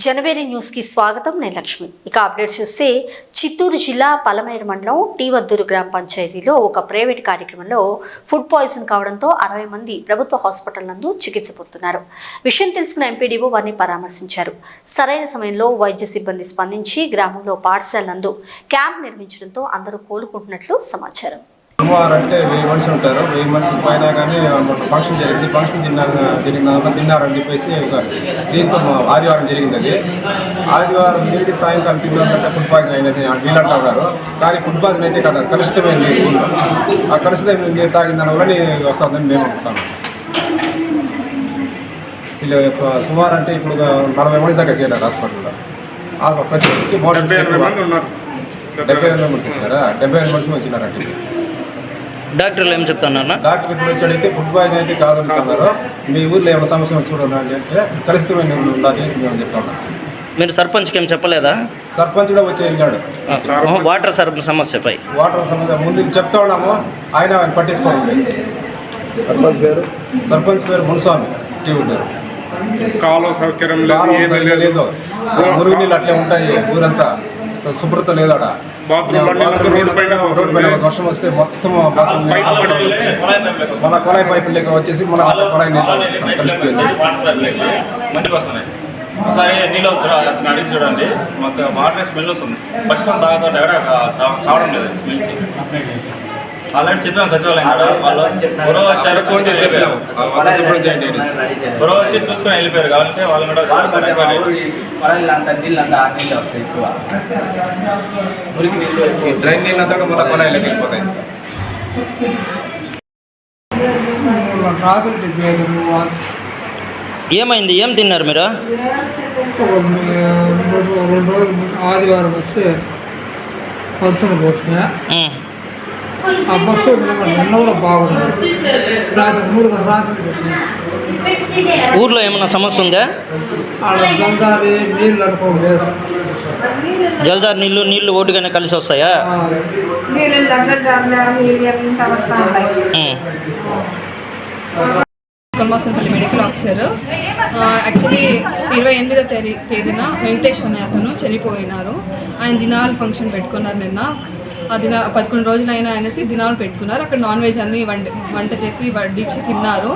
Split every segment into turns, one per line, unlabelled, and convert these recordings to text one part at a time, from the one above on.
జనవరి న్యూస్కి స్వాగతం. నేను లక్ష్మి. ఇక అప్డేట్స్ చూస్తే చిత్తూరు జిల్లా పలమేరు మండలం టీవద్దూరు గ్రామ పంచాయతీలో ఒక ప్రైవేట్ కార్యక్రమంలో ఫుడ్ పాయిజన్ కావడంతో అరవై మంది ప్రభుత్వ హాస్పిటల్ నందు చికిత్స పొందుతున్నారు. విషయం తెలుసుకున్న ఎంపీడీఓ వారిని పరామర్శించారు. సరైన సమయంలో వైద్య సిబ్బంది స్పందించి గ్రామంలో పాఠశాల నందు క్యాంప్ నిర్మించడంతో అందరూ కోలుకుంటున్నట్లు సమాచారం.
సుమారు అంటే వెయ్యి మనుషులు ఉంటారు. వెయ్యి మనుషుల పైన కానీ ఫంక్షన్ జరిగింది. ఫంక్షన్ తిన్నారు జరిగిన తిన్నారని చెప్పేసి ఒక దీంతో ఆదివారం జరిగింది అది. ఆదివారం తిరిగి సాయంకాలం తిన్నారంటే ఫుడ్ పాయిజన్ అయినది వీళ్ళంటా ఉన్నారు కానీ ఫుడ్ పాయిజన్ అయితే కదా కలుషితమైంది. ఆ కలుషితమైన నీరు తాగిన దానివల్ల వస్తుందని మేము వీళ్ళు ఇప్పుడు సుమారు అంటే ఇప్పుడు నలభై మంది దాకా చేయాలి హాస్పిటల్లో. ఆ ప్రతి మోడల్
డెబ్బై ఎనభై మంది ఉన్నారు.
డెబ్బై ఎనిమిది మంది వచ్చినారా డెబ్బై ఎనిమిది మంది వచ్చినారంటే
డాక్టర్లు ఏం చెప్తున్నారు
డాక్టర్ ఇప్పుడు వచ్చి అడిగితే ఫుడ్ పాయిజన్ అయితే కాదనుకున్నారు మీ ఊర్లో ఏమైనా సమస్య వచ్చి చూడండి అంటే కలుషితమైన ఉండాలి అని మేము చెప్తా ఉన్నాం
మీరు సర్పంచ్కి ఏం చెప్పలేదా?
సర్పంచ్ కూడా వచ్చి వెళ్ళాడు
వాటర్ సర్ సమస్యపై.
వాటర్ సమస్య ముందు చెప్తా ఉన్నాము ఆయన ఆయన పట్టించుకోండి. సర్పంచ్ పేరు? సర్పంచ్ పేరు మునుస్వామి టీవీ పేరు.
కాలువ సౌకర్యం లేదు ఏమీ లేదు.
మురుగు నీళ్ళు అట్లే ఉంటాయి ఊరంతా. శుభ్రత లేదు ఆడ.
బాత్రూమ్ బండి రోడ్డు పైన ఒక
రోడ్డు పైన వర్షం వస్తే మొత్తం మన కొలాయి పైపు లేక వచ్చేసి మన కొలాయి
ఒకసారి నీళ్ళు అడిగి చూడండి. మాకు వాటర్ స్మెల్ వస్తుంది. పట్టుకొని తాగుతుంటే కూడా కావడం లేదు స్మెల్కి. ఆల్రెడీ చెప్పాము సచివాలయం గురవ వచ్చారు
ఫోన్ చేసి
వచ్చి చూసుకొని వెళ్ళిపోయారు కాబట్టి వాళ్ళు కూడా
కొరలు అంత నీళ్ళు అంత ఆ నీళ్ళు వస్తాయి ఎక్కువ. మురికి నీళ్ళు ఎక్కువ
ఈ డ్రైన్ నీళ్ళు అంతా కూడా మన కొలాయిలోకి వెళ్ళిపోతాయి.
రాత్రి భేదము
ఏమైంది? ఏం తిన్నారు మీరు?
రెండు రోజులు ఆదివారం వచ్చి ఫంక్షన్ పోతున్నా
ఉమ్.
ఆ బస్సు వదిలిన నిన్న కూడా బాగుంది. రాత్రి మూడు గంటల రాత్రి
ఊర్లో ఏమైనా సమస్య ఉందా?
ఆడ గంగారి నీళ్ళు అనుకోం లేదు.
జలదారు నీళ్ళు నీళ్ళు ఓటుగానే కలిసి వస్తాయా.
కొల్మాసంపల్లి మెడికల్ ఆఫీసర్. యాక్చువల్లీ ఇరవై ఎనిమిదో తేదీ తేదీన వెంకటేష్ అనే అతను చనిపోయినారు. ఆయన దినాలు ఫంక్షన్ పెట్టుకున్నారు నిన్న. దిన పదకొండు రోజులైనా అనేసి దినాలు పెట్టుకున్నారు. అక్కడ నాన్ వెజ్ అన్ని వంట వంట చేసి వడ్డించి తిన్నారు.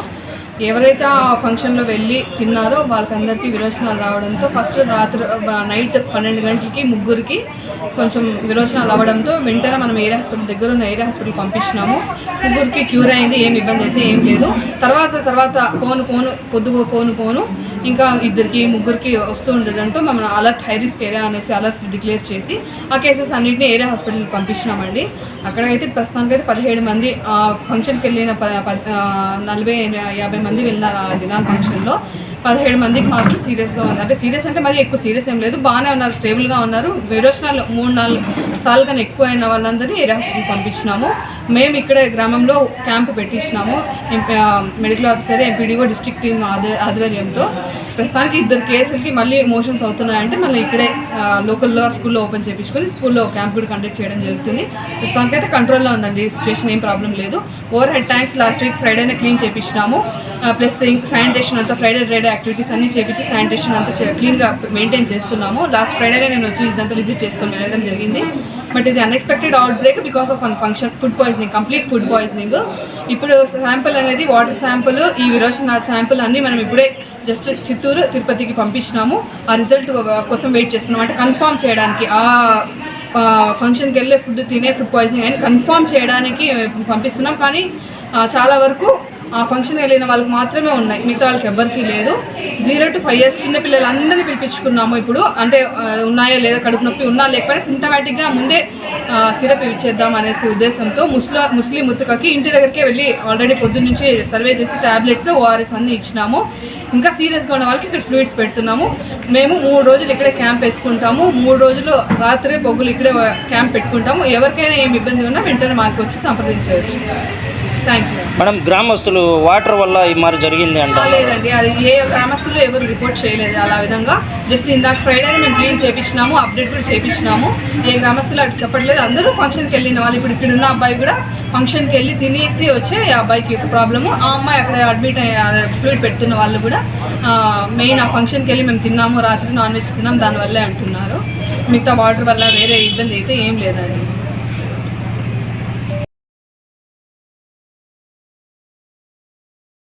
ఎవరైతే ఆ ఫంక్షన్లో వెళ్ళి తిన్నారో వాళ్ళకందరికీ విరోచనాలు రావడంతో ఫస్ట్ రాత్రి నైట్ పన్నెండు గంటలకి ముగ్గురికి కొంచెం విరోచనాలు అవ్వడంతో వెంటనే మనం ఏరియా హాస్పిటల్ దగ్గర ఉన్న ఏరియా హాస్పిటల్ పంపించినాము ముగ్గురికి క్యూర్ అయింది ఏం ఇబ్బంది అయితే ఏం లేదు. తర్వాత తర్వాత పోను పోను పొద్దు పోను పోను. ఇంకా ఇద్దరికి ముగ్గురికి వస్తూ ఉండడంతో మనం అలర్ట్ హై రిస్క్ ఏరియా అనేసి అలర్ట్ డిక్లేర్ చేసి ఆ కేసెస్ అన్నింటినీ ఏరియా హాస్పిటల్కి పంపించినామండి అక్కడైతే ప్రస్తుతానికి అయితే పదిహేడు మంది ఆ ఫంక్షన్కి వెళ్ళిన ప ప- నలభై యాభై మంది వెళ్ళినారు ఆ దినాల ఫంక్షన్లో పదిహేడు మందికి మాత్రం సీరియస్గా ఉంది. అంటే సీరియస్ అంటే మరి ఎక్కువ సీరియస్ ఏం లేదు. బాగానే ఉన్నారు స్టేబుల్గా ఉన్నారు. విరోచనాలు మూడు నాలుగు సార్లు కన్నా ఎక్కువ అయిన వాళ్ళందరినీ ఏరియా హాస్పిటల్ పంపించినాము. మేము ఇక్కడ గ్రామంలో camp పెట్టించినాము. Medical officer MPDO district team ఆధ్వర్యంతో. ప్రస్తుతానికి ఇద్దరు కేసులకి మళ్ళీ మోషన్స్ అవుతున్నాయంటే మళ్ళీ ఇక్కడే లోకల్లో స్కూల్లో ఓపెన్ చేయించుకొని స్కూల్లో క్యాంప్ కూడా కండక్ట్ చేయడం జరుగుతుంది. ప్రస్తుతానికి అయితే కంట్రోల్లో ఉందండి సిచ్యువేషన్ ఏం ప్రాబ్లం లేదు. Over head tanks last week ఫ్రైడేనే క్లీన్ చేయించినాము ప్లస్ శానిటేషన్ అంతా ఫ్రైడే ఫ్రైడే యాక్టివిటీస్ అన్ని చేపించి శానిటేషన్ అంతా క్లీన్గా మెయింటైన్ చేస్తున్నాము. లాస్ట్ ఫ్రైడేనే నేను వచ్చి ఇదంతా విజిట్ చేసుకొని వెళ్ళడం జరిగింది. బట్ ఇది unexpected outbreak because of one function food poisoning complete food poisoning ఇప్పుడు శాంపుల్ అనేది వాటర్ శాంపుల్ ఈ విరోచన శాంపుల్ అన్నీ మనం ఇప్పుడే జస్ట్ చిత్తూరు తిరుపతికి పంపించినాము. ఆ రిజల్ట్ కోసం వెయిట్ చేస్తున్నాం. అంటే కన్ఫామ్ చేయడానికి ఆ ఫంక్షన్కి వెళ్ళే ఫుడ్ తినే ఫుడ్ పాయిజనింగ్ అని కన్ఫామ్ చేయడానికి పంపిస్తున్నాం. కానీ చాలా వరకు ఆ ఫంక్షన్ వెళ్ళిన వాళ్ళకి మాత్రమే ఉన్నాయి. మిగతా వాళ్ళకి ఎవ్వరికీ లేదు. జీరో టు ఫైవ్ ఇయర్స్ చిన్న పిల్లలందరినీ పిలిపించుకున్నాము ఇప్పుడు. అంటే ఉన్నాయా లేదా కడుపు నొప్పి ఉన్నా లేకపోతే సిమ్టమాటిక్గా ముందే సిరప్ ఇచ్చేద్దాం అనేసి ఉద్దేశంతో ముస్లా ముస్లిం ముత్తుకకి ఇంటి దగ్గరికే వెళ్ళి ఆల్రెడీ పొద్దున్న నుంచి సర్వే చేసి టాబ్లెట్స్ ఓఆర్ఎస్ అన్ని ఇచ్చినాము. ఇంకా సీరియస్గా ఉన్న వాళ్ళకి ఇక్కడ ఫ్లూయిడ్స్ పెడుతున్నాము. మేము మూడు రోజులు ఇక్కడే క్యాంప్ వేసుకుంటాము. మూడు రోజులు రాత్రి పొగ్గులు ఇక్కడే క్యాంప్ పెట్టుకుంటాము. ఎవరికైనా ఏమి ఇబ్బంది ఉన్నా వెంటనే మాకు వచ్చి సంప్రదించవచ్చు.
మేడం గ్రామస్తులు వాటర్ వల్ల ఈ మరి జరిగింది అంట
లేదండి. అది ఏ గ్రామస్తులు ఎవరు రిపోర్ట్ చేయలేదు. అలా విధంగా జస్ట్ ఇందాక ఫ్రైడేనే మేము క్లీన్ చేపించినాము అప్డేట్ కూడా చేపించినాము. ఏ గ్రామస్తులు అటు చెప్పట్లేదు. అందరూ ఫంక్షన్కి వెళ్ళిన వాళ్ళు ఇప్పుడు ఇక్కడ ఉన్న అబ్బాయి కూడా ఫంక్షన్కి వెళ్ళి తినేసి వచ్చే ఆ అబ్బాయికి ప్రాబ్లము ఆ అమ్మాయి అక్కడ అడ్మిట్ ఫ్లూయిడ్ పెడుతున్న వాళ్ళు కూడా మెయిన్ ఆ ఫంక్షన్కి వెళ్ళి మేము తిన్నాము రాత్రి నాన్ వెజ్ తిన్నాం దానివల్లే అంటున్నారు. మిగతా వాటర్ వల్ల వేరే ఇబ్బంది అయితే ఏం లేదండి.